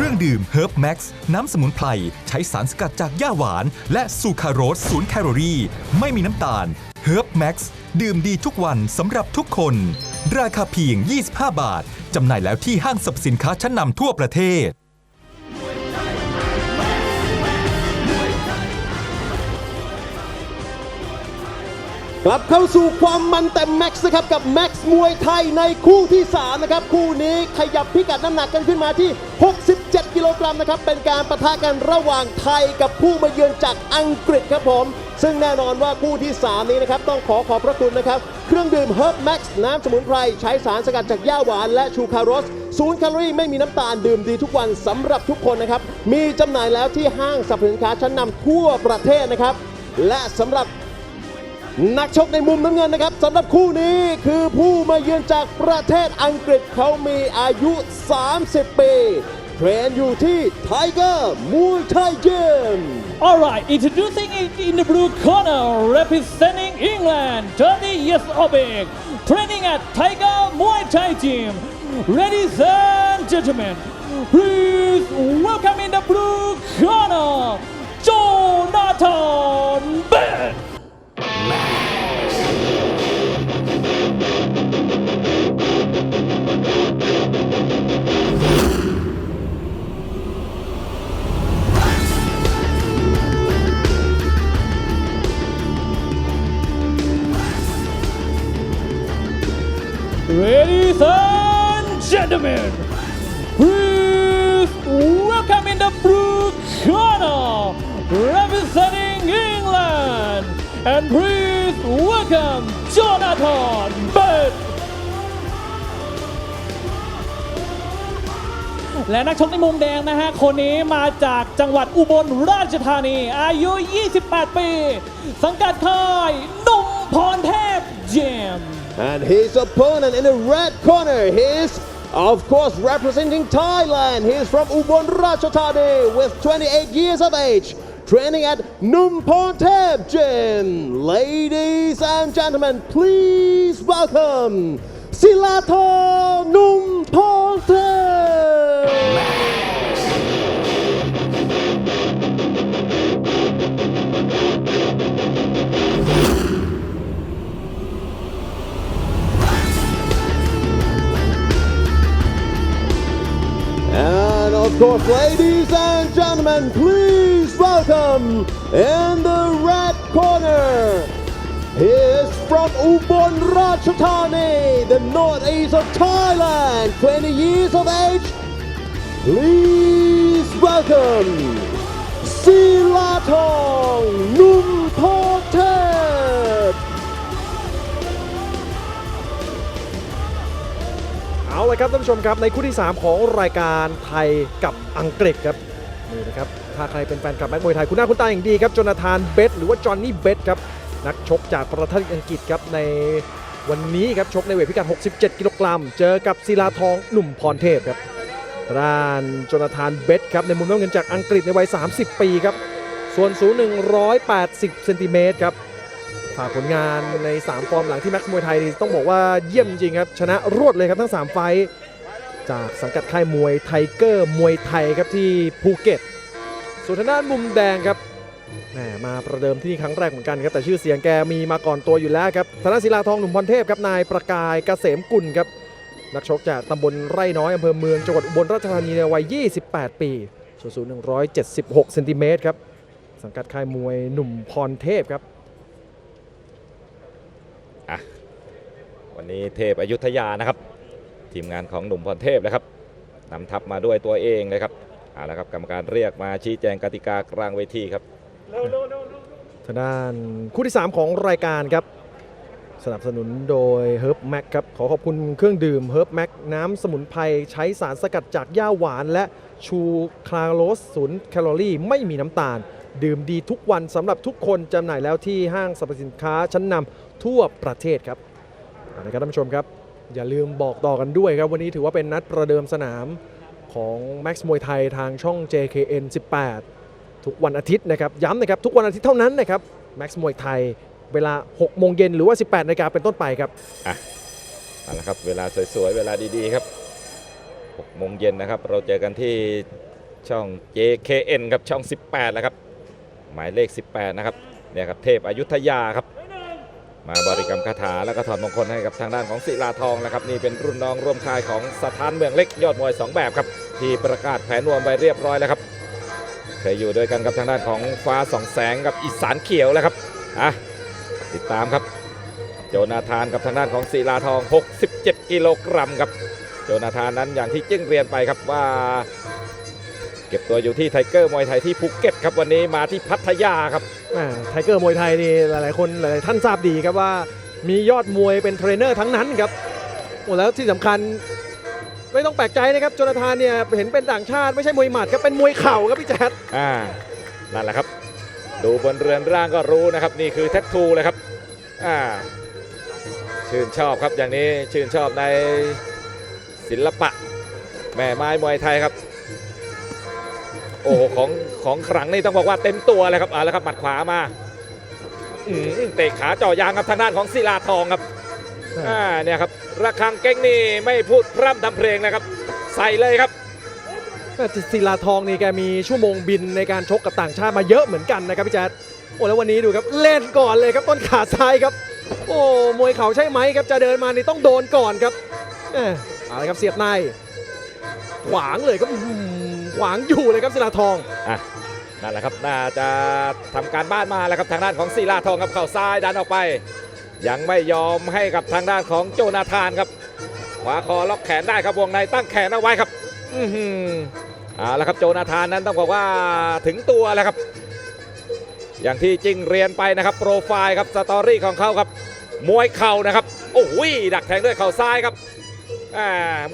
เครื่องดื่มเฮิร์บแม็กซ์น้ำสมุนไพร ใช้สารสกัดจากหญ้าหวาน และซูคราโรสศูนย์แคลอรี่ ไม่มีน้ำตาลเฮิร์บแม็กซ์ดื่มดีทุกวันสำหรับทุกคน ราคาเพียง 25 บาท จำหน่ายแล้วที่ห้างสรรพสินค้าชั้นนำทั่วประเทศ กลับเข้าสู่ความมันแต่แม็กซ์นะครับกับแม็กซ์มวยไทยในคู่ที่ 3 นะครับ คู่นี้ขยับพิกัดน้ำหนักกันขึ้นมาที่ 67 กิโลกรัมนะครับ เป็นการประทะกันระหว่างไทยกับผู้มาเยือนจากอังกฤษครับผม ซึ่งแน่นอนว่าคู่ที่ 3 นี้นะครับ ต้องขอขอบพระคุณนะครับ เครื่องดื่มเฮิร์บแม็กซ์น้ำสมุนไพร ใช้สารสกัดจากหญ้าหวานและชูคารสศูนย์แคลอรี่ไม่มีน้ำตาลดื่มดีทุกวันสำหรับทุกคนนะครับมีจำหน่ายแล้วที่ห้างสรรพสินค้าชั้นนำทั่วประเทศนะครับและสำหรับ นักชกในมุมน้ำเงินนะครับสำหรับคู่นี้คือผู้มาเยือนจากประเทศอังกฤษเขามีอายุ 30 ปี เทรนอยู่ที่ไทเกอร์มูไทยยิม Alright, introducing it in the blue corner, representing England, 30 years of age, training at Tiger Muay Thai Gym. Ladies and gentlemen, please welcome in the blue corner, Jonathan Ben. Ladies and gentlemen, please welcome in the blue corner, representing England, and please welcome Jonathan Bett. และนักชกในมุมแดงนะฮะ คนนี้มาจากจังหวัดอุบลราชธานี อายุ 28 ปี สังกัดค่ายนุ่มพรเทพเจม And his opponent in the red corner, he is of course representing Thailand. He is from Ubon Ratchathani with 28 years of age. Training at Numpon Gym. Ladies and gentlemen, please welcome Silathon Numpon And of course, ladies and gentlemen, please welcome in the red corner. He is from Ubon Ratchathani, the northeast of Thailand, 20 years of age. Please welcome Silatong Numpotep. เอาละครับท่านผู้ชมครับในคู่ที่ 3 ของรายการไทยกับอังกฤษครับนี่นะครับถ้าใครเป็นแฟนคลับแม็กมวยไทย คุณหน้าคุณตาอย่างดีครับจนาธานเบสหรือว่าจอห์นนี่เบสครับ นักชกจากประเทศอังกฤษครับในวันนี้ครับชกในเวทพิกัด 67 กิโลกรัม เจอกับศิลาทองหนุ่มพรเทพครับด้านโจนาธานเบสครับในมุมน้ำเงินจากอังกฤษในวัย 30 ปีครับ ส่วนสูง 180 เซนติเมตรครับฝากผลงานใน 3 ฟอร์มหลังที่แม็กซ์มวยไทยนี่ต้องบอกว่าเยี่ยมจริงครับ ชนะรวดเลยครับทั้ง 3 ไฟ จากสังกัดค่ายมวยไทเกอร์มวยไทยครับที่ภูเก็ตส่วนทางด้านมุมแดงครับ แหมมาประเดิมที่นี่ครั้งแรกเหมือนกันครับแต่ชื่อเสียงแกมีมาก่อนตัวอยู่แล้วครับธนศิลาทองหนุ่มพรเทพครับนายประกายเกษมกุลครับนักชกจากตำบลไร่น้อยอำเภอเมืองจังหวัดอุบลราชธานีในวัย 28 ปีส่วนสูง 176เซนติเมตรครับสังกัดค่ายมวยหนุ่มพรเทพครับวันนี้เทพอยุธยานะครับ ทีมงานของหนุ่มพรเทพนะครับนำทัพมาด้วยตัวเองเลยครับเอาละครับกรรมการเรียกมาชี้แจงกติกากลางเวทีครับ ทางด้านคู่ที่ 3 ของรายการครับ สนับสนุนโดย Herb Mac ครับ ขอขอบคุณเครื่องดื่ม Herb Mac น้ำสมุนไพรใช้สารสกัดจากหญ้าหวานและชูคลาโรสศูนย์แคลอรี่ไม่มีน้ำตาล ดื่มดีทุกวันสำหรับทุกคนจำหน่ายแล้วที่ห้างสรรพสินค้าชั้นนำทั่วประเทศครับเอาละครับท่านผู้ชมครับ อย่าลืมบอกต่อกันด้วยครับ วันนี้ถือว่าเป็นนัดประเดิมสนามของ Max มวยไทยทางช่อง JKN 18 ทุกวันอาทิตย์นะครับย้ำนะครับทุกวันอาทิตย์เท่านั้นนะครับ Max มวยไทยเวลา 6 โมงเย็นหรือว่า 18นาฬิกาเป็นต้นไปครับเอาละครับเวลาสวยๆ เวลาดีๆครับ6โมงเย็นนะครับ เราเจอกันที่ช่อง JKN ครับช่อง 18 แล้วครับ หมายเลข 18 นะครับเนี่ยครับเทพอยุธยาครับ มาบริกรรมคาถาแล้วก็ถอดมงคลให้กับทางด้านของศิลาทองนะครับ นี่เป็นรุ่นน้องร่วมค่ายของสถานเมืองเล็กยอดมวย 2 แบบครับ ที่ประกาศแผนรวมไปเรียบร้อยแล้วครับ เคยอยู่ด้วยกันกับทางด้านของฟ้าสองแสงกับอีสานเขียวแล้วครับอะติดตามครับ โจนาธานกับทางด้านของศิลาทอง 67 กิโลกรัมครับ โจนาธานนั้นอย่างที่จึ้งเรียนไปครับว่า เก็บตัวอยู่ที่ไทเกอร์มวยไทยที่ภูเก็ตครับวันนี้มาที่พัทยาครับไทเกอร์มวยไทยนี่หลายๆคนหลายๆท่านทราบดีครับว่ามียอดมวยเป็นเทรนเนอร์ทั้งนั้นครับโอ้แล้วที่สำคัญ ไม่ต้องแปลกใจนะครับโจนาธานเนี่ยเห็นเป็นต่างชาติไม่ใช่มวยหมัดครับเป็นมวยเข่าครับพี่แจ๊ดอ่านั่นแหละครับ ดูบนเรือนร่างก็รู้นะครับ นี่คือแท็ทูเลยครับอ่าชื่นชอบครับอย่างนี้ชื่นชอบในศิลปะ แม่ไม้มวยไทยครับ โอ้ของของขลังนี่ต้องบอกว่าเต็มตัวเลยครับเอาล้วครับหมัดขวามาอืมเตะขาเจ่อยางครับทางด้านของศิลาทองครับ อ่าเนี่ยครับระฆังเก้งนี่ไม่พูดพร่ำทำเพลงนะครับ ใส่เลยครับแต่ศิลาทองนี่แกมีชั่วโมงบินในการชกกับต่างชาติมาเยอะเหมือนกันนะครับพี่แจ๊ดโอ้แล้ววันนี้ดูครับเล่นก่อนเลยครับต้นขาซ้ายครับ โอ้มวยเข่าใช่ไหมครับจะเดินมานี่ต้องโดนก่อนครับเอ้อเอาละครับเสียบในขวางเลยครับอื้อหือขวางอยู่เลยครับศิลาทองอะนั่นแหละครับน่าจะทำการบ้านมาแล้วครับทางด้านของศิลาทองครับเข่าซ้ายดันออกไป ยังไม่ยอมให้กับทางด้านของโจนาธานครับขวาคอล็อกแขนได้ครับวงในตั้งแขนเอาไว้ครับอือหือเอาละครับโจนาธานนั้นต้องบอกว่าถึงตัวแล้วครับ อย่างที่จริงเรียนไปนะครับโปรไฟล์ครับสตอรี่ของเขาครับ มวยเข่านะครับโอ้โหดักแทงด้วยเข่าซ้ายครับ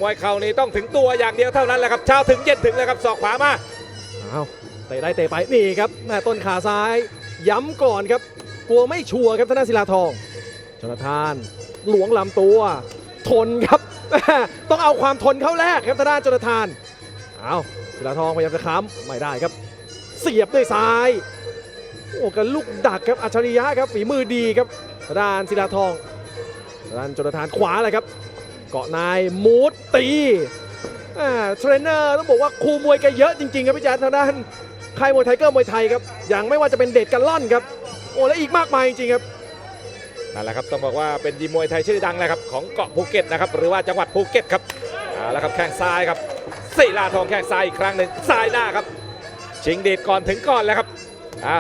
มวยเข่านี่ต้องถึงตัวอย่างเดียวเท่านั้นแหละครับเช้าถึงเย็นถึงเลยครับศอกขวามาอ้าเตะได้เตะไปนี่ครับแม่ต้นขาซ้าย ย้ำก่อนครับกลัวไม่ชัวร์ครับธนาศิลาทอง นทานหลวงลำตัว ทนครับ ต้องเอาความทนเข้าแรกครับธนาจนทานเอาศิลาทองพยายามจะค้ำไม่ได้ครับ เสียบด้วยซ้ายโอ้กันลูกดักครับอัจฉริยะครับฝีมือดีครับทางด้านศิลาทองทางด้านจนทานขวาเลยครับ เกาะนายมูดตีอ่าเทรนเนอร์ต้องบอกว่าครูมวยแกเยอะจริงๆครับพี่แจ๊ดทางด้านค่ายมวยไทเกอร์มวยไทยครับอย่างไม่ว่าจะเป็นเดชกันล่อนครับโอ้และอีกมากมายจริงๆครับ นั่นแหละครับต้องบอกว่าเป็นยีมวยไทยชื่อดังนะครับของเกาะภูเก็ตนะครับหรือว่าจังหวัดภูเก็ตครับเอาละครับแข้งซ้ายครับศิลาทองแข้งซ้ายอีกครั้งหนึ่งซ้ายหน้าครับชิงดีดก่อนถึงก่อนแล้วครับอะ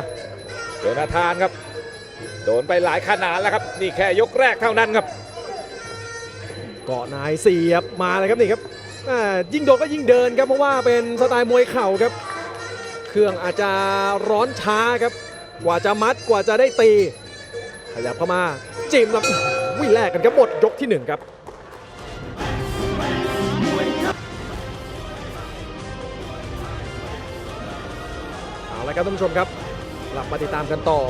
โจนาธานครับ โดนไปหลายขนาดแล้วครับ นี่แค่ยกแรกเท่านั้นครับ เกาะนายเสียบมาเลยครับนี่ครับยิ่งโดนก็ยิ่งเดินครับเพราะว่าเป็นสไตล์มวยเข่าครับ เครื่องอาจจะร้อนช้าครับ กว่าจะมัดกว่าจะได้ตี ขยับเข้ามาจิ้มแล้ววิ่งแรกกันครับหมดยกที่หนึ่งครับเอาละครับท่านผู้ชมครับกลับมาติดตามกันต่อ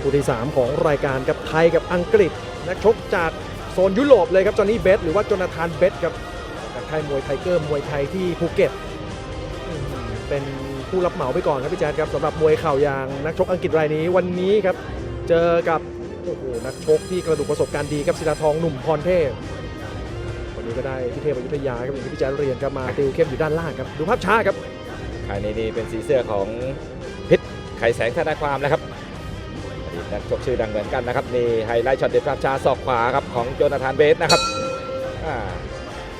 คู่ที่ 3 ของรายการกับไทยกับอังกฤษนักชกจากโซนยุโรปเลยครับจอห์นนี่เบสหรือว่าจนาธานเบสครับจากค่ายมวยไทเกอร์มวยไทยที่ภูเก็ตเป็นผู้รับเหมาไปก่อนครับพี่แจ๊ดครับสำหรับมวยเข่าอย่างนักชกอังกฤษรายนี้วันนี้ครับ เจอกับ อ้โหนักชกที่กระดูกประสบการณ์ดีครับศิลาทองหนุ่มพรเทพวันนี้ก็ได้พี่เทพอยุธยาครับอย่างที่พี่แจ๊เรียนครับมาติวเข้มอยู่ด้านล่างครับดูภาพช้าครับภายในนี้เป็นสีเสื้อของพิษไขแสงธนาความนะครับอดีตนักชกชื่อดังเหมือนกันนะครับนี่ไฮไลท์ช็อตเด็ดภาพช้าศอกขวาครับของโจนาธานเบสนะครับ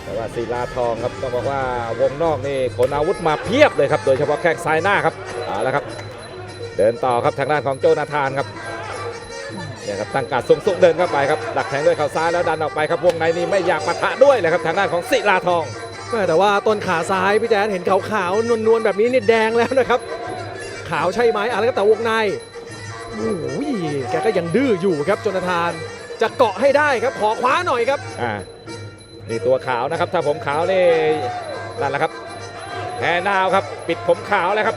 แต่ว่าศิลาทองครับต้องบอกว่าวงนอกนี่ขนอาวุธมาเพียบเลยครับโดยเฉพาะแข้งซ้ายหน้าครับเอาละครับ เดินต่อครับทางด้านของโจนาธานครับ เนี่ยครับตั้งการสูงสุเดินเข้าไปครับดักแทงด้วยเข่าซ้ายแล้วดันออกไปครับวงในนี่ไม่อยากปะทะด้วยเลยครับทางด้านของศิลาทองแม่แต่ว่าต้นขาซ้ายพี่แจ๊ดเห็นขาวๆนวลๆแบบนี้นี่แดงแล้วนะครับ ขาวใช่ไหมอะไรก็แต่วงในโอ้ยแกก็ยังดื้ออยู่ครับโจนาธาน จะเกาะให้ได้ครับขอคว้าหน่อยครับอ่านี่ตัวขาวนะครับ ถ้าผมขาวนี่นั่นแหละครับแฮนาวครับปิดผมขาวแล้วครับ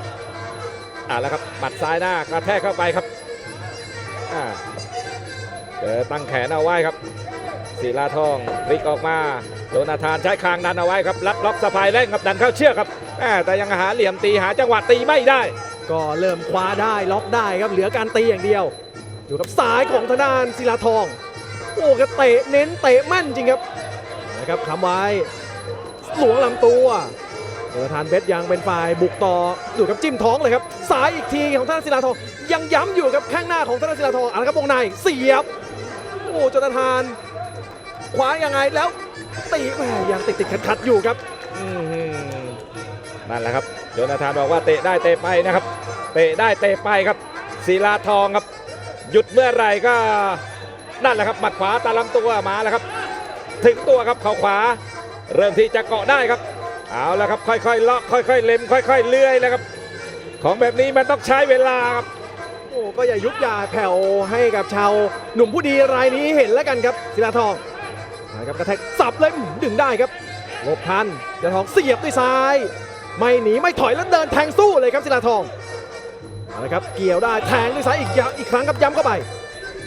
อ่าแล้วครับหมัดซ้ายหน้ากระแทกเข้าไปครับอ่า เจอตั้งแขนเอาไว้ครับศิลาทองพลิกออกมาโจนาธานใช้คางดันเอาไว้ครับลัดล็อกสะพายเร่งครับดันเข้าเชือกครับแต่ยังหาเหลี่ยมตีหาจังหวะตีไม่ได้ ก็เริ่มคว้าได้ล็อกได้ครับเหลือการตีอย่างเดียวดูกับซ้ายของทางด้านศิลาทอง โอ้กระเตะเน้นเตะแม่นจริงครับนะครับคำไว้หลวงลำตัวประธานเบสยังเป็นฝ่ายบุกต่อดูครับจิ้มท้องเลยครับสายอีกทีของธนาศิลาทอง ยังย้ำอยู่กับแข้งหน้าของธนาศิลาทองเอะครับวงในเสียบ อ้จนทานขวายังไงแล้วตีแหมยังติดติดขัดขัดๆอยู่ครับนั่นแหละครับโจนาธานบอกว่าเตะได้เตะไปนะครับ เตะได้เตะไปครับศิลาทองครับ หยุดเมื่อไหร่ก็นั่นแหละครับหมัดขวาตามลำตัวมาแล้วครับ ถึงตัวครับเข่าขวา เริ่มที่จะเกาะได้ครับ เอาและครับค่อยๆเลาะค่อยๆเล็มค่อย ๆ เลื่อยแล้วครับ ของแบบนี้มันต้องใช้เวลาครับ อ้ก็อย่ายุบอย่าแผ่วให้กับชาวหนุ่มผู้ดีรายนี้เห็นแล้วกันครับศิลาทองนะครับกระแทกสับเลยดึงได้ครับหลบทันศิลาทองเสียบด้วยซ้าย ไม่หนีไม่ถอยแล้วเดินแทงสู้เลยครับศิลาทองเอาละครับเกี่ยวได้แทงด้วยซ้ายอีกยะอีกครั้งครับย้ำเข้าไป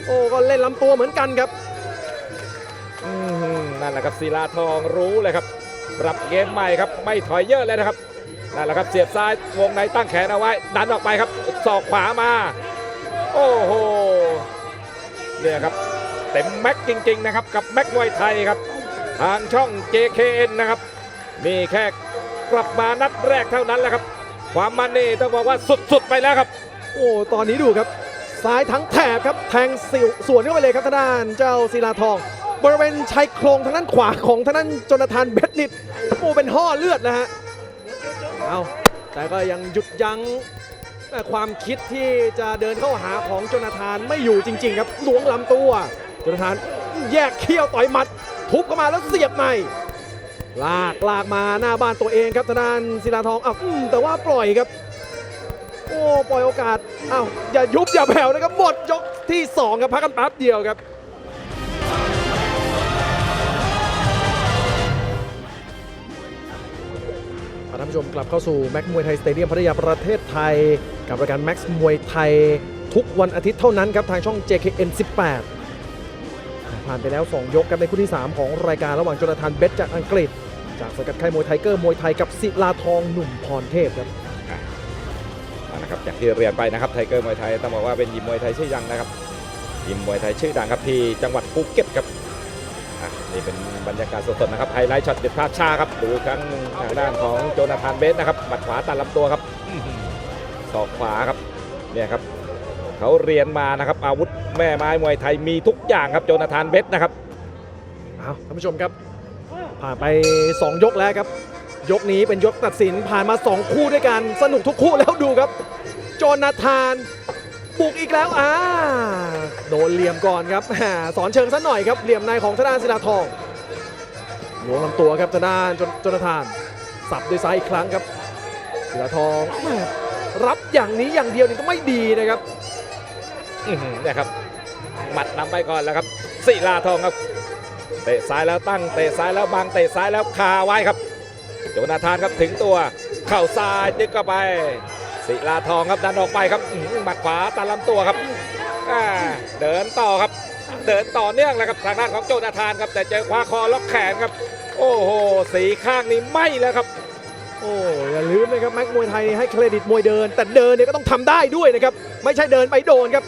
โอ้ก็เล่นลำตัวเหมือนกันครับนั่นแหละครับศิลาทองรู้เลยครับปรับเกมใหม่ครับไม่ถอยเยอะเลยนะครับนั่นแหละครับเสียบซ้ายวงในตั้งแขนเอาไว้ดันออกไปครับศอกขวามา โอ้โหเนี่ยครับเต็มแม็กจริงๆนะครับกับแม็กมวยไทยครับ ทางช่อง JKN นะครับนี่แค่กลับมานัดแรกเท่านั้นแหละครับ ความมันนี่ต้องบอกว่าสุดๆไปแล้วครับ โอ้ตอนนี้ดูครับซ้ายทั้งแถบครับแทงสิวสวนเข้าไปเลยครับทางด้านเจ้าศิลาทอง บริเวณชายโครงทางด้านขวาของทางด้านจนาธานเบดนิดโอ้เป็นห่อเลือดนะฮะเอาแต่ก็ยังหยุดยั้ง ความคิดที่จะเดินเข้าหาของโจนาธานไม่อยู่จริง ๆ ครับล้วงลำตัวโจนาธานแยกเขี้ยวต่อยหมัด ทุบเข้ามาแล้วเสียบในลากลากมาหน้าบ้านตัวเองครับทางด้านศิลาทองอ้าวแต่ว่าปล่อยครับ โอ้ปล่อยโอกาสอ้าวอย่ายุบอย่าแผ่วนะครับหมดยกที่ 2 ครับพักกันแป๊บเดียวครับ ผู้ชมกลับเข้าสู่แม็กมวยไทยสเตเดียมพัทยาประเทศไทย กับรายการแม็กซ์มวยไทยทุกวันอาทิตย์เท่านั้นครับ ทางช่อง JKN 18 ผ่านไปแล้ว 2 ยกครับในคู่ที่ 3 ของรายการระหว่างจนาธานเบสจากอังกฤษ จากสกัดค่ายมวยไทเกอร์มวยไทยกับศิลาทองหนุ่มพรเทพครับนะครับอย่างที่เรียนไปนะครับไทเกอร์มวยไทยต้องบอกว่าเป็นยิมมวยไทยชื่อดังนะครับยิมมวยไทยชื่อดังครับที่จังหวัดภูเก็ตครับ นี่เป็นบรรยากาศสดๆนะครับไฮไลท์ช็อตเด็ดภาพชาครับดูครั้งทางด้านของโจนาธานเบสนะครับหมัดขวาตัดลำตัวครับออหือศอกขวาครับเนี่ยครับเขาเรียนมานะครับ อาวุธแม่ไม้มวยไทยมีทุกอย่างครับโจนาธานเบสนะครับเอาท่านผู้ชมครับ ผ่านไป 2 ยกแล้วครับ ยกนี้เป็นยกตัดสินผ่านมา 2 คู่ด้วยกันสนุกทุกคู่แล้วดูครับ โจนาธาน บุกอีกแล้วอ่าโดนเหลี่ยมก่อนครับสอนเชิงซะหน่อยครับเหลี่ยมในของธนาศิลาทองลวงลำตัวครับธนาจนจนาธาน สับด้วยซ้ายอีกครั้งครับศิลาทองรับอย่างนี้อย่างเดียวนี่ก็ไม่ดีนะครับเนี่ยครับหมัดนำไปก่อนแล้วครับศิลาทองครับเตะซ้ายแล้วตั้งเตะซ้ายแล้วบังเตะซ้ายแล้วคาไว้ครับโจนาธานครับถึงตัว เข่าซ้ายดึกเข้าไป ศิลาทองครับดันออกไปครับหมัดขวาตัดลำตัวครับเดินต่อครับเดินต่อเนื่องแล้วครับทางด้านของโจนาธานครับ แต่เจอคว้าคอล็อกแขนครับ โอ้โหสีข้างนี้ไม่แล้วครับ โอ้อย่าลืมนะครับแม็กมวยไทยให้เครดิตมวยเดิน แต่เดินเนี่ยก็ต้องทำได้ด้วยนะครับ ไม่ใช่เดินไปโดนครับ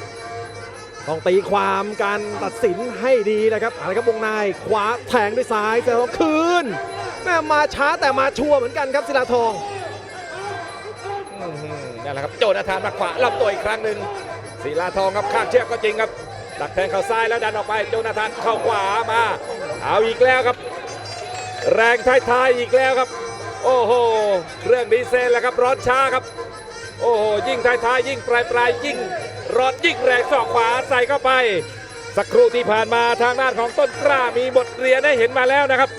ต้องตีความการตัดสินให้ดีนะครับอะไรครับวงในขวาแทงด้วยซ้ายแต่ทอคืนแม่มาช้าแต่มาชัวร์เหมือนกันครับศิลาทอง นั่นแหละครับโจนาธานมัดขวาลำตัวอีกครั้งหนึ่งศิลาทองครับข้างเชือกก็จริงครับดักแทงเข่าซ้ายแล้วดันออกไปโจนาธานเข้าขวามาเอาอีกแล้วครับ แรงท้ายๆอีกแล้วครับ โอ้โหเรื่องดีเซลแล้วครับร้อนช้าครับ โอ้โหยิ่งท้ายๆยิ่งปลายปลายยิ่งร้อนยิ่งแรงศอกขวาใส่เข้าไป สักครู่ที่ผ่านมาทางด้านของต้นกล้ามีบทเรียนให้เห็นมาแล้วนะครับ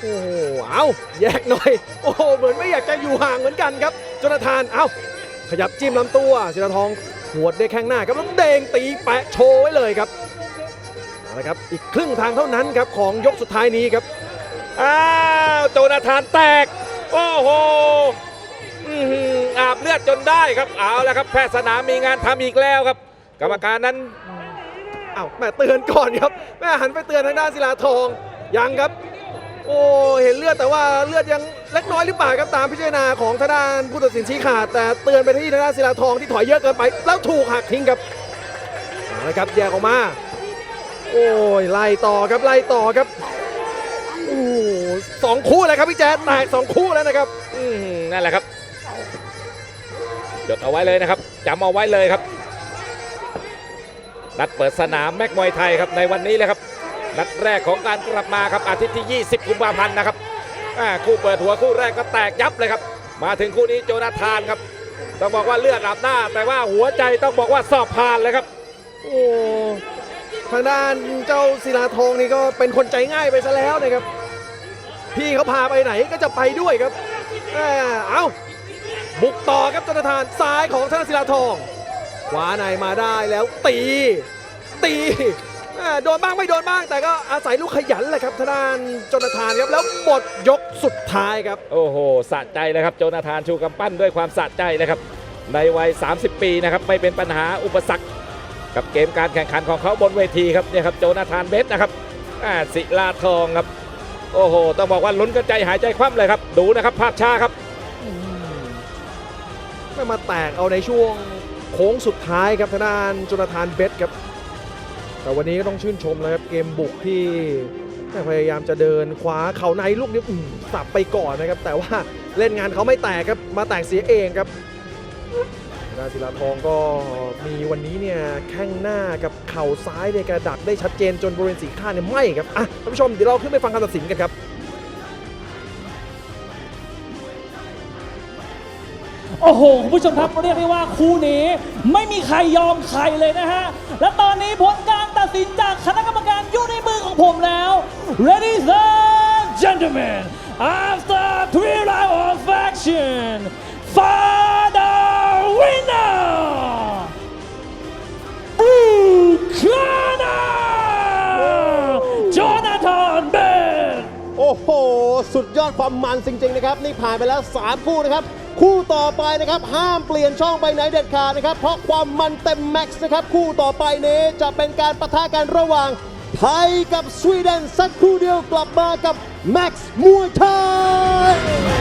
โอ้โหเอาแยกหน่อย โอ้โห เหมือนไม่อยากจะอยู่ห่างเหมือนกันครับ จนาธาน เอาขยับจิ้มลำตัวศิลาทองหัวดด้แข้งหน้าครับแล้วเด้งตีแปะโชว์ไว้เลยครับเอาละครับ อีกครึ่งทางเท่านั้นครับของยกสุดท้ายนี้ครับ อ้าวโจนาธานแตก โอ้โหอื้อหืออาบเลือดจนได้ครับ เอาแล้วครับ แพทย์สนามมีงานทำอีกแล้วครับ กรรมการนั้นอ้าวแม่เตือนก่อนครับแม่หันไปเตือนทางด้านศิลาทองยังครับ โอ้เห็นเลือดแต่ว่าเลือดยัง เล็กน้อยหรือเปล่าครับตามพิจารณาของทางด้านผู้ตัดสินชี้ขาด แต่เตือนไปที่ทางด้านศิลาทองที่ถอยเยอะเกินไป แล้วถูกหักทิ้งครับเอาละครับแยกออกมา โอ้ยไล่ต่อครับไล่ต่อครับโอ้สองคู่เลยครับพี่แจ๊ดแตกสองคู่แล้วนะครับอืมนั่นแหละครับจดเอาไว้เลยนะครับจำเอาไว้เลยครับ นัดเปิดสนามแม็กมวยไทยครับในวันนี้เลยครับ นัดแรกของการกลับมาครับอาทิตย์ที่ 20 กุมภาพันธ์นะครับ อ่าคู่เปิดหัวคู่แรกก็แตกยับเลยครับ มาถึงคู่นี้โจนาธานครับต้องบอกว่าเลือดอาบหน้า แต่ว่าหัวใจต้องบอกว่าสอบผ่านเลยครับ โอ้ทางด้านเจ้าศิลาทองนี่ก็เป็นคนใจง่ายไปซะแล้วนะครับ พี่เขาพาไปไหนก็จะไปด้วยครับเอาบุกต่อครับจนทานซ้ายของธนศิลาทองขวาในมาได้แล้วตี ตี โดนบ้างไม่โดนบ้าง แต่ก็อาศัยลูกขยันแหละครับทางด้านจนทานครับแล้วหมดยกสุดท้ายครับ โอ้โหสะใจเลยครับโจนาธานชูกำปั้นด้วยความสะใจเลยครับ ในวัย 30 ปีนะครับไม่เป็นปัญหาอุปสรรค กับเกมการแข่งขันของเขาบนเวทีครับเนี่ยครับโจนาธานเบสนะครับอ่าศิลาทองครับ โอ้โห ต้องบอกว่าลุ้นกันใจหายใจคว่ำเลยครับ ดูนะครับภาพช้าครับไม่มาแตกเอาในช่วงโค้งสุดท้ายครับทางด้านจนทานเบสครับ แต่วันนี้ก็ต้องชื่นชมแล้วครับเกมบุกที่พยายามจะเดินขวาเข่าในลูกนี้สับไปก่อนนะครับ แต่ว่าเล่นงานเขาไม่แตกครับมาแตกเสียเองครับทาศิลาทองก็มีวันนี้เนี่ยแข้งหน้ากับเข่าซ้ายเนี่ยกระดักได้ชัดเจนจนบริเวณสีข้างเนี่ยไหม่ครับอะท่านผู้ชมเดี๋ยวเราขึ้นไปฟังคำตัดสินกันครับโอ้โหคุณผู้ชมครับเรียกได้ว่าคู่นี้ไม่มีใครยอมใครเลยนะฮะ และตอนนี้ผลการ ตัดสินจากคณะกรรมการอยู่ในมือของผมแล้ว ready sir gentlemen after three round of action father winner Ukana Jonathan Ben โอ้โห สุดยอดความมันจริงๆนะครับ นี่ผ่านไปแล้ว 3 คู่นะครับ คู่ต่อไปนะครับ ห้ามเปลี่ยนช่องไปไหนเด็ดขาดนะครับ เพราะความมันเต็มแม็กซ์นะครับ คู่ต่อไปนี้จะเป็นการประทะกันระหว่าง ไทยกับสวีเดนสักครู่เดียวกลับมากับแม็กซ์มวยไทย